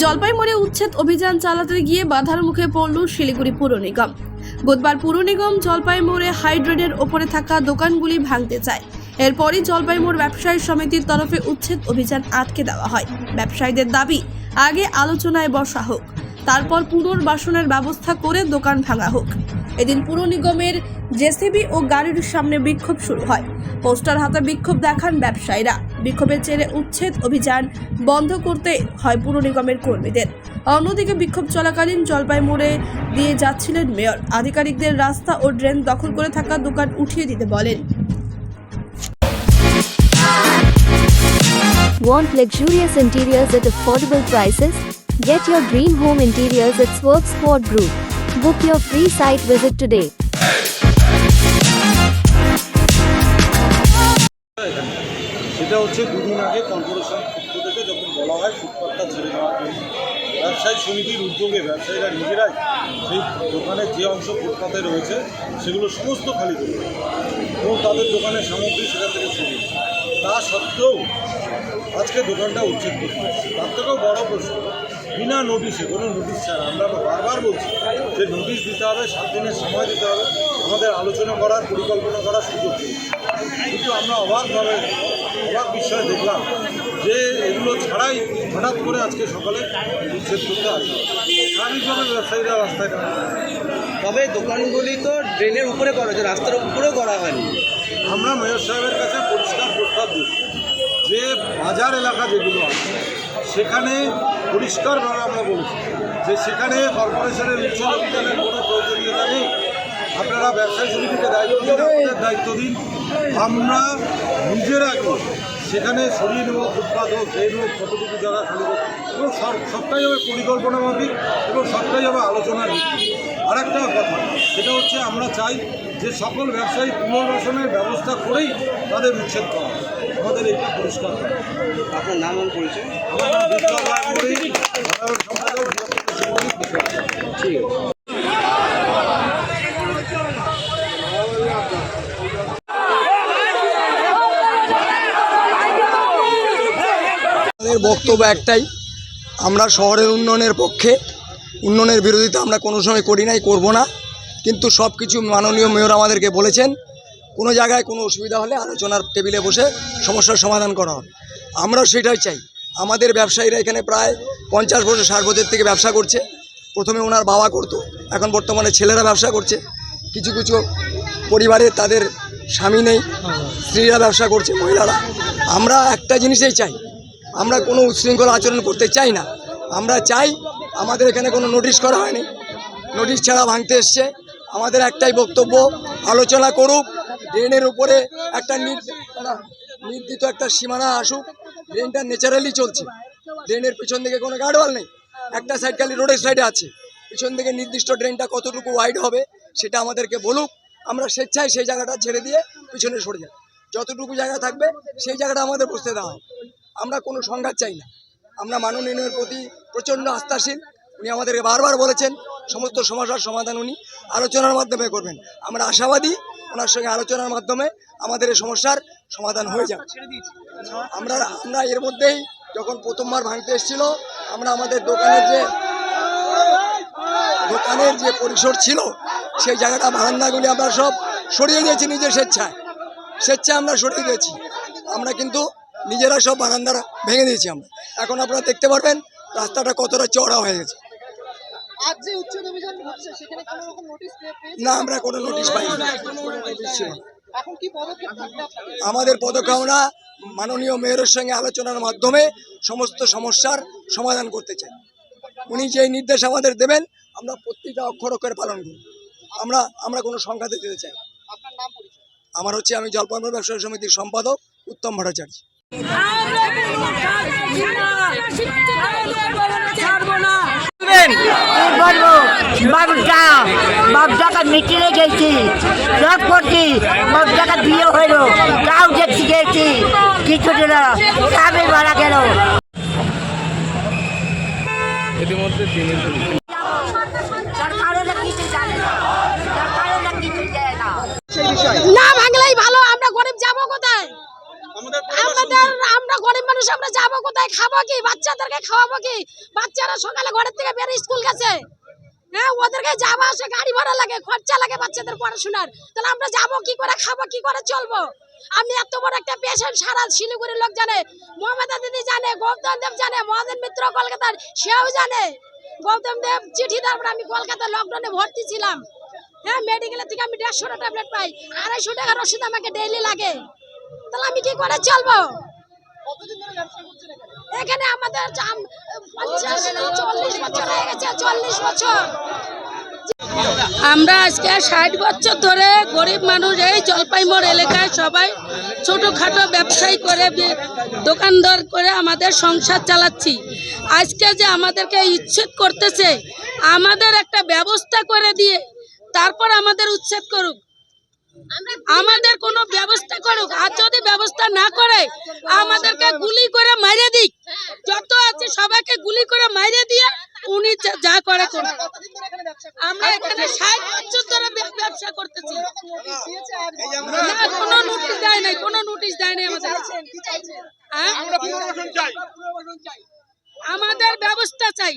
জলপাইগুড়ি উচ্ছেদ অভিযান চালাতে গিয়ে বাধার মুখে পড়ল শিলিগুড়ি পুর নিগম। বুধবার পুর নিগম জলপাইমোড়ে হাইড্রেনের ওপরে থাকা দোকানগুলি ভাঙতে চায়। এরপরই জলপাইমোড় ব্যবসায়ী সমিতির তরফে উচ্ছেদ অভিযান আটকে দেওয়া হয়। ব্যবসায়ীদের দাবি, আগে আলোচনায় বসা হোক, তারপর পুনর্বাসনের ব্যবস্থা করে দোকান ভাঙা হোক। এদিন পুর নিগমের জেসিবি ও গাড়ির সামনে বিক্ষোভ শুরু হয়। পোস্টার হাতে বিক্ষোভ দেখান ব্যবসায়ীরা। বিক্ষোভের জেরে উচ্ছেদ অভিযান বন্ধ করতে হয় পুর নিগমের কর্মীদের। অন্যদিকে বিক্ষোভ চলাকালীন জলপাইমোড়ে দিয়ে যাচ্ছিলেন মেয়র। আধিকারিকদের রাস্তা ও ড্রেন দখল করে থাকা দোকান উঠিয়ে দিতে বলেন। Want luxurious interiors at affordable prices? Get your dream home interiors at Swerve Sport Group. Book your free site visit today. সেটা হচ্ছে দুদিন আগে কর্পোরেশন পক্ষ থেকে যখন বলা হয় ফুটপাথটা ছেড়ে জন্য ব্যবসায়ী সমিতির উদ্যোগে ব্যবসায়ীরা নিজেরাই সেই দোকানের যে অংশ ফুটপাথে রয়েছে, সেগুলো সমস্ত খালি করে এবং তাদের দোকানের সামগ্রী সেখান থেকে সরিয়ে তা সত্ত্বেও আজকে দোকানটা উচ্ছেদ করতে তার থেকেও বড় প্রশ্ন বিনা নোটিশে কোনো নোটিশ ছাড়া। আমরা বারবার বলছি যে নোটিশ দিতে হবে সাত দিনের সময় দিতে হবে। আমাদের আলোচনা করার পরিকল্পনা করার সুযোগ কিন্তু আমরা অবাকভাবে অবাক বিষয় দেখলাম যে এগুলো ছাড়াই হঠাৎ করে আজকে সকালে উচ্ছেদ করতে আসবে স্বাভাবিকভাবে ব্যবসায়ীরা রাস্তায়। তবে দোকানগুলি তো ড্রেনের উপরে করা হয়েছে রাস্তার উপরেও করা হয়নি। আমরা মেয়র সাহেবের কাছে পরিষ্কার প্রস্তাব দিচ্ছি যে বাজার এলাকা যেগুলো আছে সেখানে পরিষ্কারভাবে আমরা বলছি যে সেখানে কর্পোরেশনের উচ্চ অভিযানের কোনো প্রয়োজনীয়তা নেই। আপনারা ব্যবসায়ী সমিতিকে দায়িত্ব দিন, আমাদের দায়িত্ব দিন। আমরা নিজেরা সেখানে সরিয়ে নেব ফুটপাথ হোক ড্রেন হোক, কতটুকু জায়গা খালি হোক, এবং সব- সবটাই হবে পরিকল্পনা মাফিক এবং সবটাই হবে আলোচনার ভিত্তি আর একটা কথা, সেটা হচ্ছে আমরা চাই যে সকল ব্যবসায়ী পুনর্বাসনের ব্যবস্থা করেই তাদের উচ্ছেদ করা হয়। আমাদের এটা পরিষ্কার করা আপনার নাম পরিচয়। ঠিক আছে আমাদের বক্তব্য একটাই আমরা শহরের উন্নয়নের পক্ষে উন্নয়নের বিরোধিতা আমরা কোনো সময় করি নাই করব না কিন্তু সব কিছু মাননীয় মেয়র আমাদেরকে বলেছেন কোনো জায়গায় কোনো অসুবিধা হলে আলোচনার টেবিলে বসে সমস্যার সমাধান করা হবে। আমরাও সেটাই চাই। আমাদের ব্যবসায়ীরা এখানে প্রায় পঞ্চাশ বছর ষাট বছর থেকে ব্যবসা করছে। প্রথমে ওনার বাবা করতো, এখন বর্তমানে ছেলেরা ব্যবসা করছে। কিছু কিছু পরিবারে তাদের স্বামী নেই, স্ত্রীরা ব্যবসা করছে, মহিলারা। আমরা একটা জিনিসেই চাই, আমরা কোনো উচ্ছৃঙ্খল আচরণ করতে চাই না। আমরা চাই আমাদের এখানে কোনো নোটিশ করা হয়নি। নোটিশ ছাড়া ভাঙতে এসছে। আমাদের একটাই বক্তব্য, আলোচনা করুক ড্রেনের উপরে একটা নির- একটা নির্দিষ্ট একটা সীমানা আসুক ড্রেনটা ন্যাচারালি চলছে। ড্রেনের পিছন দিকে কোনো গার্ডওয়াল নেই। একটা সাইড খালি রোডের সাইডে আছে। পিছন দিকে নির্দিষ্ট ড্রেনটা কতটুকু ওয়াইড হবে সেটা আমাদেরকে বলুক। আমরা স্বেচ্ছায় সেই জায়গাটা ছেড়ে দিয়ে পিছনে সরে যাই। যতটুকু জায়গা থাকবে সেই জায়গাটা আমাদের বসতে দেওয়া হবে। আমরা কোনো সংঘাত চাই না। আমরা মাননীয়ের প্রতি প্রচণ্ড আস্থাশীল। উনি আমাদেরকে বারবার বলেছেন, সমস্ত সমস্যার সমাধান উনি আলোচনার মাধ্যমে করবেন। আমরা আশাবাদী ওনার সঙ্গে আলোচনার মাধ্যমে আমাদের এই সমস্যার সমাধান হয়ে যাবে। আমরা আমরা এর মধ্যেই যখন প্রথমবার ভাঙতে এসেছিল আমরা আমাদের দোকানের যে দোকানের যে পরিসর ছিল সেই জায়গাটা বারান্দাগুলি আমরা সব সরিয়ে দিয়েছি নিজের স্বেচ্ছায়। স্বেচ্ছায় আমরা সরিয়ে দিয়েছি। আমরা কিন্তু নিজেরা সব বারান্দারা ভেঙে দিয়েছি আমরা। এখন আপনারা দেখতে পারবেন রাস্তাটা কতটা চওড়া হয়ে গেছে। আজ যে উচ্ছেদ অভিযান হচ্ছে সেখানে কোনো রকম নোটিশ না আমরা কোনো নোটিশ পাইনি। না। এখন কি পদক্ষেপ আমাদের পদক্ষেপ আমরা মাননীয় মেয়রের সঙ্গে আলোচনার মাধ্যমে সমস্ত সমস্যার সমাধান করতে চাই। উনি যে নির্দেশ আমাদের দেবেন আমরা প্রত্যেকটা অক্ষর অক্ষরে পালন করব। আমরা আমরা কোনো সংখ্যাতে যেতে চাই আমার হচ্ছে আমি জলপাইগুড়ি ব্যবসায়ী সমিতির সম্পাদক উত্তম ভট্টাচার্য। ছাড়বো না। বাবুটা বাবুটাকে মিটিংয়ে গেছি। সব করছি বাবুটাকে বিয়ে হইল। তাও দেখছি গেছি। কিছু দিল স্বামী মারা গেল। না। ভাঙলেই ভালো আমরা গরিব যাব কোথায়? আমাদের আমাদের আমরা গরিব মানুষ আমরা যাব কোথায়? খাব কি? বাচ্চাদেরকে খাওয়াবো কি? বাচ্চারা সকালে ঘরের থেকে বেরিয়ে স্কুল গেছে। হ্যাঁ ওদেরকে যাওয়া আসে গাড়ি ভাড়া লাগে, খরচা লাগে বাচ্চাদের পড়াশোনার। তাহলে আমরা যাব কি করে, খাব কি করে, চলবো? আমি এত বড় একটা পেশেন্ট সারা শিলিগুড়ির লোক জানে, মমতা দিদি জানে, গৌতম দেব জানে, মহাদেব মিত্র কলকাতার, সেও জানে। গৌতম দেব চিঠি তারপর আমি কলকাতা লকডাউনে ভর্তি ছিলাম। হ্যাঁ মেডিকেলের থেকে আমি দেড়শোটা ট্যাবলেট পাই, আড়াইশো টাকার ওষুধ আমাকে ডেইলি লাগে। তাহলে আমি কি করে চলবো? কতদিন ধরে ব্যবসা করছেন এখানে আমাদের চল্লিশ বছর আমরা আজকে ষাট বছর ধরে গরিব মানুষ এই জলপাইমোড় এলাকায় সবাই ছোটোখাটো ব্যবসায়ী করে, দোকানদার করে আমাদের সংসার চালাচ্ছি। আজকে যে আমাদেরকে উচ্ছেদ করতেছে, আমাদের একটা ব্যবস্থা করে দিয়ে তারপর আমাদের উচ্ছেদ করুক। আমাদের কোনো ব্যবস্থা করুক, আর যদি ব্যবস্থা না করে, আমাদেরকে গুলি করে মাইরে দিক। যত আছে সবাইকে গুলি করে মাইরে দিয়ে উনি যা- করে করছেন আমরা এখানে ষাট বছর ধরে ব্যবসা করতেছি না কোনো নোটিশ দেয় নাই কোনো নোটিশ দেয় নাই আমাদের হ্যাঁ? আমাদের ব্যবস্থা চাই